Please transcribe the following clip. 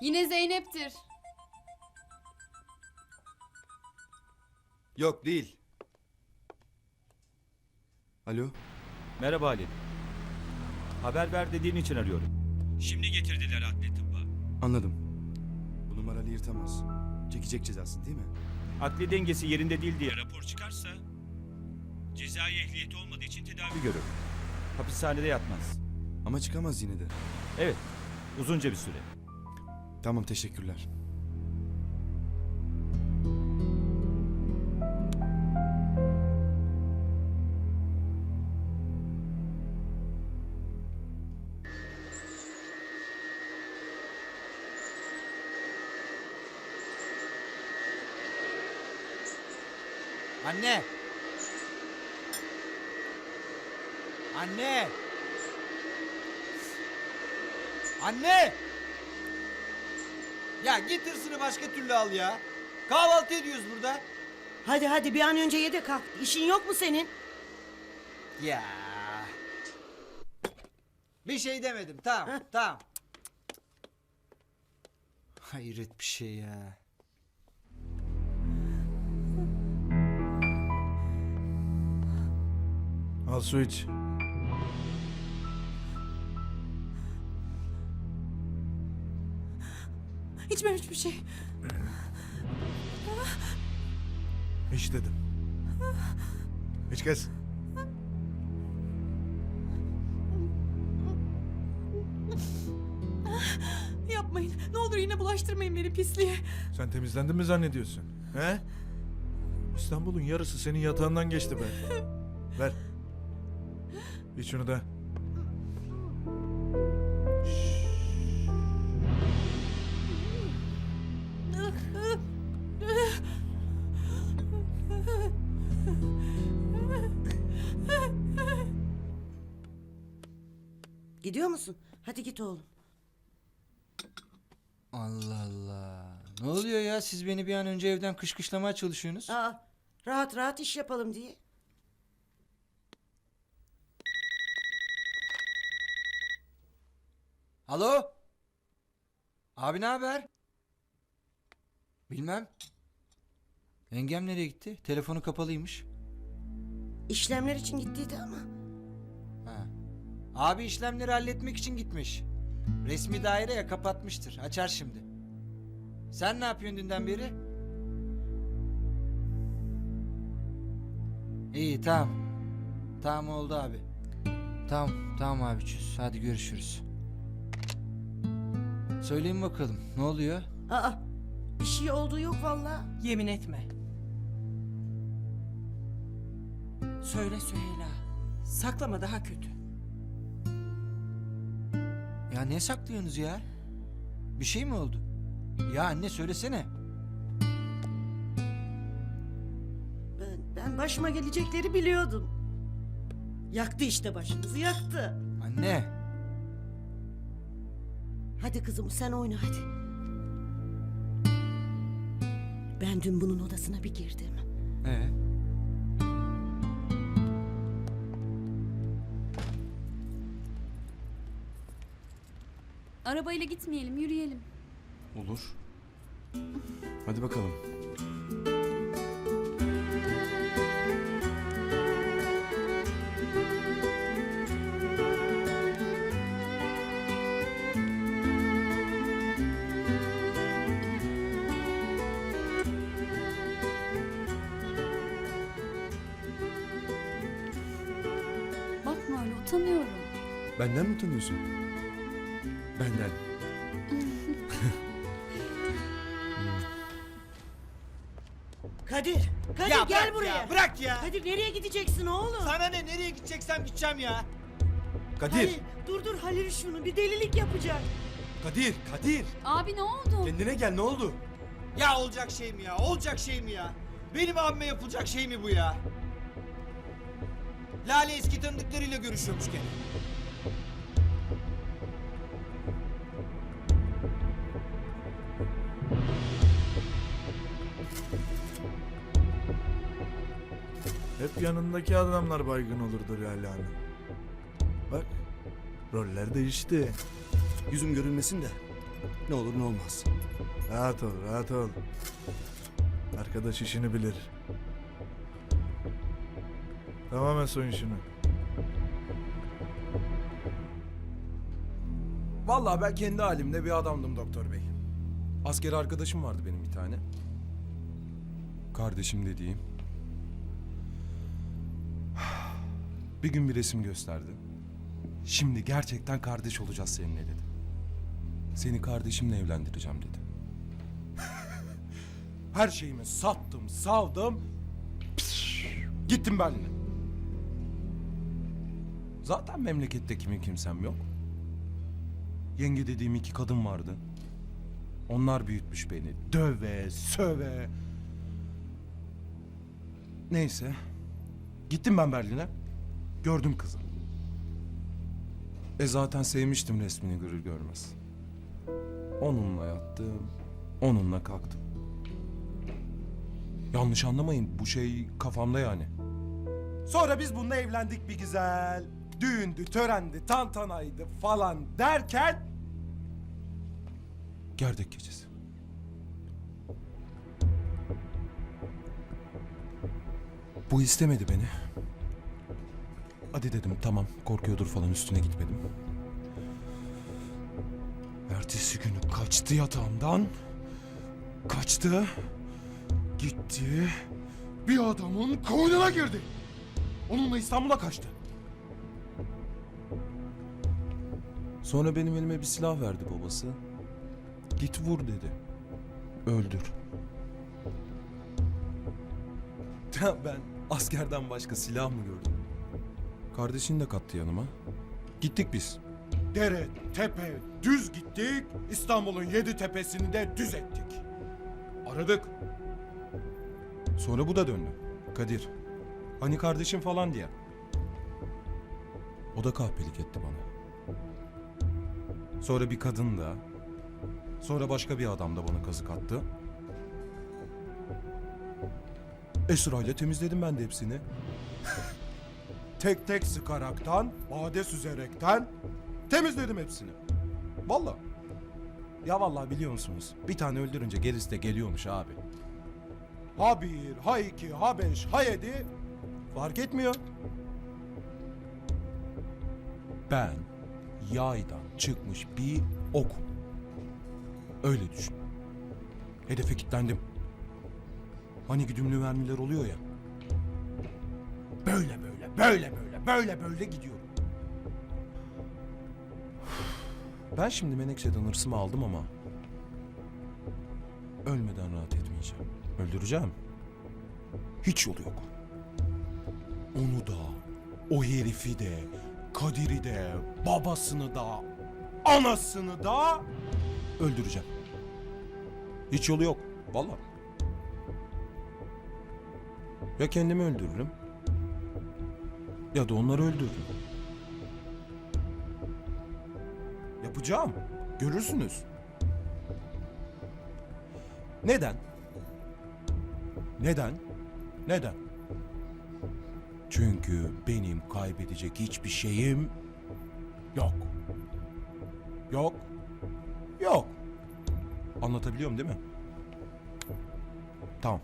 Yine Zeynep'tir. Yok değil. Alo. Merhaba Halil. Haber ver dediğin için arıyorum. Şimdi getirdiler adli tıbba. Anladım. Bu numaralı yırtamaz. Çekecek cezasını değil mi? Akli dengesi yerinde değil diye rapor çıkarsa cezai ehliyeti olmadığı için tedavi görür. Hapishanede yatmaz. Ama çıkamaz yine de. Evet, uzunca bir süre. Tamam teşekkürler. Anne! Anne! Anne! Ya git hırsını başka türlü al ya. Kahvaltı ediyoruz burada. Hadi hadi bir an önce ye de kalk. İşin yok mu senin? Ya. Bir şey demedim. Tamam, tamam. Hayret bir şey ya. Al su iç. İçmem hiçbir şey. İç dedim. İç kız. Yapmayın. Ne olur yine bulaştırmayın beni pisliğe. Sen temizlendin mi zannediyorsun? He? İstanbul'un yarısı senin yatağından geçti be. Ver. İç şunu da. Gidiyor musun? Hadi git oğlum. Allah Allah. Ne oluyor ya? Siz beni bir an önce evden kışkışlamaya çalışıyorsunuz. Aa, rahat rahat iş yapalım diye. Alo? Abi ne haber? Bilmem. Yengem nereye gitti? Telefonu kapalıymış. İşlemler için gittiydi ama. Abi işlemleri halletmek için gitmiş. Resmi daire ya kapatmıştır. Açar şimdi. Sen ne yapıyorsun dünden beri? İyi tamam. Tamam oldu abi. Tamam tamam abi çöz. Hadi görüşürüz. Söyleyin bakalım ne oluyor? Aa, bir şey olduğu yok vallahi. Yemin etme. Söyle Süheyla. Saklama daha kötü. Ya ne saklıyorsunuz ya? Bir şey mi oldu? Ya anne söylesene. Ben, ben başıma gelecekleri biliyordum. Yaktı işte başımızı yaktı. Anne. Hadi kızım sen oyna hadi. Ben dün bunun odasına bir girdim. Ee? Arabayla gitmeyelim, yürüyelim. Olur. Hadi bakalım. Bakma öyle, utanıyorum. Benden mi utanıyorsun? Benden. Kadir, Kadir Ya gel bırak buraya. ya, bırak ya. Kadir nereye gideceksin oğlum? Sana ne nereye gideceksem gideceğim ya. Kadir. Halil, dur dur Halil şunu bir delilik yapacak. Kadir. Kadir. Abi ne oldu? Kendine gel ne oldu? Ya olacak şey mi ya? Olacak şey mi ya? Benim abime yapılacak şey mi bu ya? Lale eski tanıdıklarıyla görüşüyormuş gene. Hep yanındaki adamlar baygın olurdu Lale Hanım. Bak. Roller değişti. Yüzüm görünmesin de. Ne olur ne olmaz. Rahat ol, rahat ol. Arkadaş işini bilir. Tamamen soyun şunu. Vallahi ben kendi halimde bir adamdım doktor bey. Asker arkadaşım vardı benim bir tane. Kardeşim dediğim. Bir gün bir resim gösterdi. Şimdi gerçekten kardeş olacağız seninle dedi. Seni kardeşimle evlendireceğim dedi. Her şeyimi sattım, savdım. Gittim Berlin'e. Zaten memlekette kimin kimsem yok. Yenge dediğim iki kadın vardı. Onlar büyütmüş beni. Döve, söve. Neyse. Gittim ben Berlin'e. Gördüm kızı. E zaten sevmiştim resmini görür görmez. Onunla yattım. Onunla kalktım. Yanlış anlamayın bu şey kafamda yani. Sonra biz bununla evlendik bir güzel. Düğündü, törendi, tantanaydı falan derken... Gerdek gecesi. Bu istemedi beni. Hadi dedim tamam korkuyordur falan üstüne gitmedim. Ertesi günü kaçtı yatağımdan. Kaçtı. Gitti. Bir adamın koynuna girdi. Onunla İstanbul'a kaçtı. Sonra benim elime bir silah verdi babası. Git vur dedi. Öldür. Ben askerden başka silah mı gördüm? Kardeşini de kattı yanıma. Gittik biz. Dere, tepe, düz gittik. İstanbul'un yedi tepesini de düz ettik. Aradık. Sonra bu da döndü. Kadir. Hani kardeşim falan diye. O da kahpelik etti bana. Sonra bir kadın da. Sonra başka bir adam da bana kazık attı. Esra ile temizledim ben de hepsini. Tek tek sıkaraktan, bade süzerekten temizledim hepsini. Vallahi. Ya vallahi biliyor musunuz? Bir tane öldürünce gerisi de geliyormuş abi. Ha bir, ha iki, ha beş, ha yedi fark etmiyor. Ben yaydan çıkmış bir okum. Öyle düşün. Hedefe kilitlendim. Hani güdümlü mermiler oluyor ya. Böyle böyle, böyle böyle, böyle böyle gidiyorum. Ben şimdi Menekşe'den hırsımı aldım ama... Ölmeden rahat etmeyeceğim. Öldüreceğim. Hiç yolu yok. Onu da, o herifi de, Kadir'i de, babasını da, anasını da öldüreceğim. Hiç yolu yok. Vallahi. Ya kendimi öldürürüm. Ya da onları öldürürüm. Yapacağım. Görürsünüz. Neden? Neden? Neden? Çünkü benim kaybedecek hiçbir şeyim yok. Yok. Yok. Anlatabiliyorum değil mi? Tamam.